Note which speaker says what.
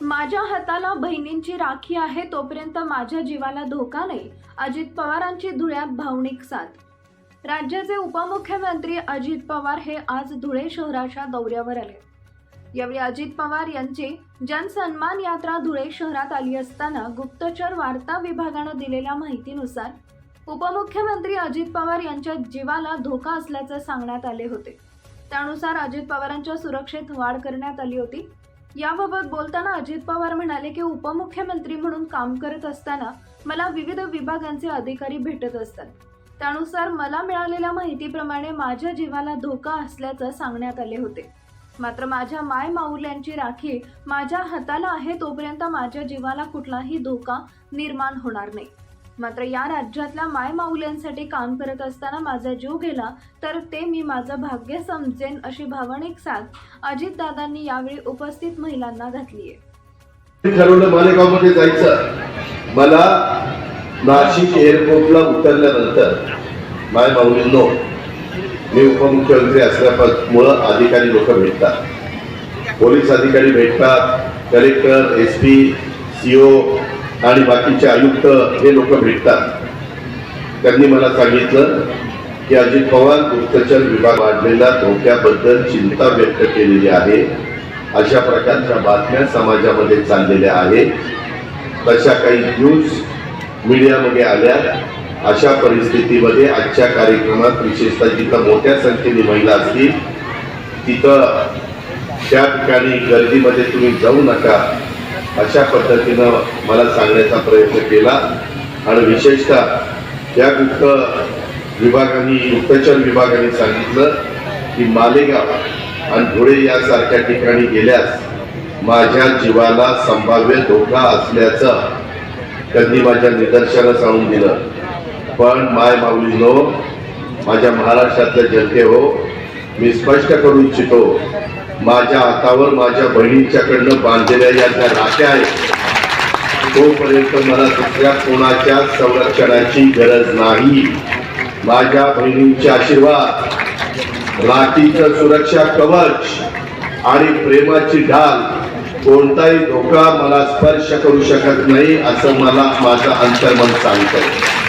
Speaker 1: माझ्या हाताला बहिणींची राखी आहे तोपर्यंत माझ्या जीवाला धोका नाही. अजित पवारांची धुळ्यात भावनिक साथ. राज्याचे उपमुख्यमंत्री अजित पवार हे आज धुळे शहराच्या दौऱ्यावर आले. यावेळी अजित पवार यांची जनसन्मान यात्रा धुळे शहरात आली असताना गुप्तचर वार्ता विभागानं दिलेल्या माहितीनुसार उपमुख्यमंत्री अजित पवार यांच्या जीवाला धोका असल्याचं सांगण्यात आले होते. त्यानुसार अजित पवारांच्या सुरक्षेत वाढ करण्यात आली होती. याबाबत बोलताना अजित पवार म्हणाले की उपमुख्यमंत्री म्हणून काम करत असताना मला विविध विभागांचे अधिकारी भेटत असतात. त्यानुसार मला मिळालेल्या माहितीप्रमाणे माझ्या जीवाला धोका असल्याचं सांगण्यात आले होते. मात्र माझ्या माय माऊल्यांची राखी माझ्या हाताला आहे तोपर्यंत माझ्या जीवाला कुठलाही धोका निर्माण होणार नाही. मात्र या राज्यातल्या माय माऊल्यांसाठी काम करत असताना माझा जीव गेला तर ते मी माझं भाग्य समजेन अशी भावनिक साथ अजितदादांनी यावेळी उपस्थित महिलांना घातली आहे
Speaker 2: ठरवलं मालेगावमध्ये जायचं. मला नाशिक एअरपोर्टला उतरल्यानंतर माय माऊलींनो मी उपमुख्यमंत्री असल्यामुळं अधिकारी लोक भेटतात. पोलीस अधिकारी भेटतात collector S P C O आणि बाकीचे आयुक्त हे लोक भेटतात. त्यांनी मला सांगितलं की अजित पवार गुप्तचर विभाग वाढलेल्या धोक्याबद्दल चिंता व्यक्त केलेली आहे. अशा प्रकारच्या बातम्या समाजामध्ये चाललेल्या आहेत. तशा काही न्यूज मीडियामध्ये आल्या. अशा परिस्थितीमध्ये आजच्या कार्यक्रमात विशेषतः जिथं मोठ्या संख्येने महिला असतील तिथं त्या ठिकाणी गर्दीमध्ये तुम्ही जाऊ नका. अशा पद्धतीनं मला सांगण्याचा प्रयत्न केला. आणि विशेषतः या गुप्त विभागाने गुप्तचर विभागाने सांगितलं की मालेगाव आणि धुळे यासारख्या ठिकाणी गेल्यास माझ्या जीवाला संभाव्य धोका असल्याचं त्यांनी माझ्या निदर्शनास आणून दिलं. पण माय माऊलीनो माझ्या महाराष्ट्रातल्या जनते हो मी स्पष्ट करू इच्छितो माझ्या हातावर माझ्या बहिणीच्याकडनं बांधलेल्या या ज्या राख्या आहेत. तोपर्यंत मला दुसऱ्या कोणाच्या संरक्षणाची गरज नाही. माझ्या बहिणींचे आशीर्वाद राखीचं सुरक्षा कवच आणि प्रेमाची ढाल कोणताही धोका मला स्पर्श करू शकत नाही असं मला माझं अंतर्मन सांगतं